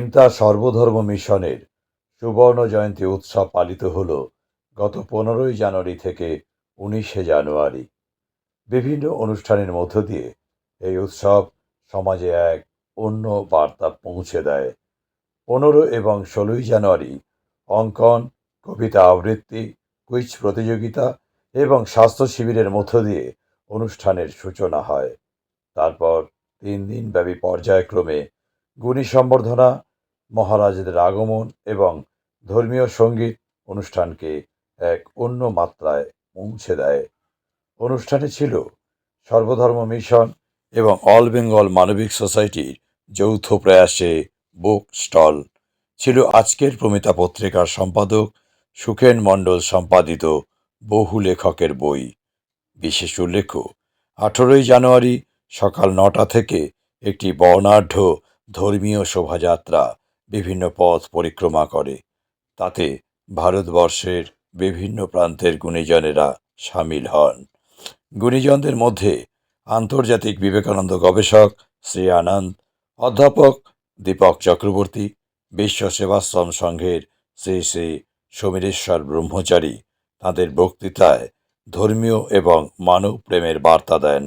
নিমতা সর্বধর্ম মিশনের সুবর্ণ জয়ন্তী উৎসব পালিত হল গত পনেরোই জানুয়ারি থেকে উনিশে জানুয়ারি। বিভিন্ন অনুষ্ঠানের মধ্য দিয়ে এই উৎসব সমাজে এক অন্য বার্তা পৌঁছে দেয়। পনেরো এবং ষোলোই জানুয়ারি অঙ্কন, কবিতা আবৃত্তি, কুইজ প্রতিযোগিতা এবং স্বাস্থ্য শিবিরের মধ্য দিয়ে অনুষ্ঠানের সূচনা হয়। তারপর তিন দিনব্যাপী পর্যায়ক্রমে গুণী সম্বর্ধনা মহারাজদের আগমন এবং ধর্মীয় সংগীত অনুষ্ঠানকে এক অন্য মাত্রায় পৌঁছে দেয়। অনুষ্ঠানে ছিল সর্বধর্ম মিশন এবং অল বেঙ্গল মানবিক সোসাইটির যৌথ প্রয়াসে বুক স্টল। ছিল আজকের প্রমিতা পত্রিকার সম্পাদক সুখেন মণ্ডল সম্পাদিত বহু লেখকের বই। বিশেষ উল্লেখ্য, আঠেরোই জানুয়ারি সকাল নটা থেকে একটি বর্ণাঢ্য ধর্মীয় শোভাযাত্রা বিভিন্ন পথ পরিক্রমা করে। তাতে ভারতবর্ষের বিভিন্ন প্রান্তের গুণীজনেরা সামিল হন। গুণীজনদের মধ্যে আন্তর্জাতিক বিবেকানন্দ গবেষক শ্রী আনন্দ, অধ্যাপক দীপক চক্রবর্তী, বিশ্ব সেবাশ্রম সংঘের শ্রী শ্রী সমীরেশ্বর ব্রহ্মচারী তাঁদের বক্তৃতায় ধর্মীয় এবং মানব প্রেমের বার্তা দেন।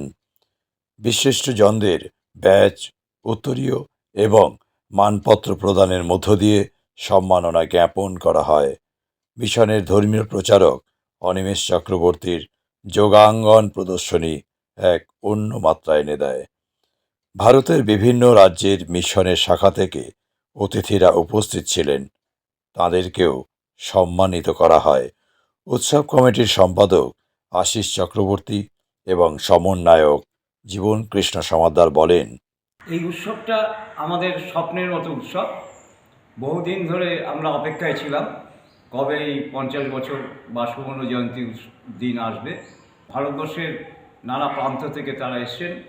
বিশিষ্টজনদের ব্যাচ, উত্তরীয় এবং মানপত্র প্রদানের মধ্য দিয়ে সম্মাননা জ্ঞাপন করা হয়। মিশনের ধর্মীয় প্রচারক অনিমেষ চক্রবর্তীর যোগাঙ্গন প্রদর্শনী এক অন্য মাত্রা এনে দেয়। ভারতের বিভিন্ন রাজ্যের মিশনের শাখা থেকে অতিথিরা উপস্থিত ছিলেন। তাঁদেরকেও সম্মানিত করা হয়। উৎসব কমিটির সম্পাদক আশিস চক্রবর্তী এবং সমন্বয়ক জীবন কৃষ্ণ সমাদ্দার বলেন এই উৎসবটা আমাদের স্বপ্নের মতো উৎসব। বহুদিন ধরে আমরা অপেক্ষায় ছিলাম, কবে এই পঞ্চাশ বছর বা সুবর্ণ জয়ন্তী দিন আসবে। ভারতবর্ষের নানা প্রান্ত থেকে তারা এসছেন,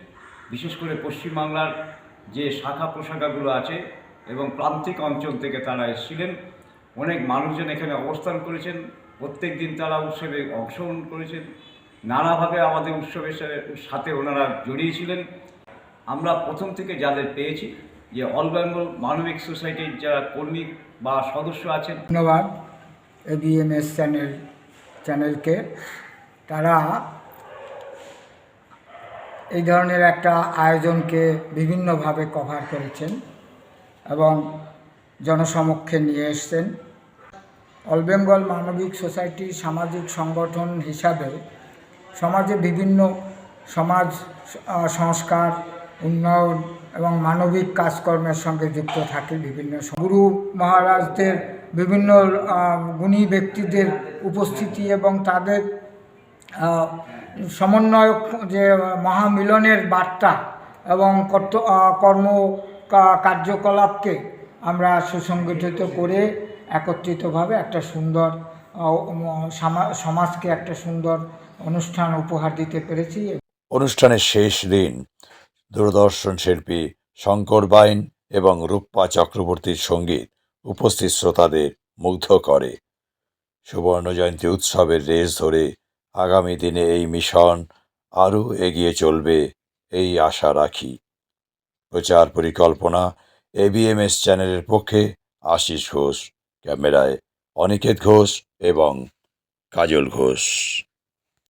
বিশেষ করে পশ্চিমবাংলার যে শাখা প্রশাখাগুলো আছে এবং প্রান্তিক অঞ্চল থেকে তারা এসেছিলেন। অনেক মানুষজন এখানে অবস্থান করেছেন প্রত্যেক দিন তারা উৎসবে অংশগ্রহণ করেছেন। নানাভাবে আমাদের উৎসবের সাথে- সাথে ওনারা জড়িয়েছিলেন আমরা প্রথম থেকে যাদের পেয়েছি, যে অল বেঙ্গল মানবিক সোসাইটির যারা কর্মী বা সদস্য আছেন। ধন্যবাদ এবিএমএস চ্যানেল, চ্যানেলকে। তারা এই ধরনের একটা আয়োজনকে বিভিন্নভাবে কভার করেছেন এবং জনসমক্ষে নিয়ে এসছেন। অল বেঙ্গল মানবিক সোসাইটি সামাজিক সংগঠন হিসাবে সমাজে বিভিন্ন সমাজ সংস্কার উন্নয়ন এবং মানবিক কাজকর্মের সঙ্গে যুক্ত থাকে বিভিন্ন গুরু মহারাজদের বিভিন্ন গুণী ব্যক্তিদের উপস্থিতি এবং তাদের সমন্বয়ক যে মহামিলনের বার্তা এবং কর্ত কর্ম কার্যকলাপকে আমরা সুসংগঠিত করে একত্রিতভাবে একটা সুন্দর সমাজকে একটা সুন্দর অনুষ্ঠান উপহার দিতে পেরেছি। অনুষ্ঠানের শেষ দিন দূরদর্শন শিল্পী শঙ্কর বাইন এবং রূপা চক্রবর্তীর সংগীত উপস্থিত শ্রোতাদের মুগ্ধ করে। সুবর্ণ জয়ন্তী উৎসবের রেস ধরে আগামী দিনে এই মিশন আরও এগিয়ে চলবে এই আশা রাখি। প্রচার পরিকল্পনা এবিএমএস চ্যানেলের পক্ষে আশিস ঘোষ, ক্যামেরায় অনিকেত ঘোষ এবং কাজল ঘোষ।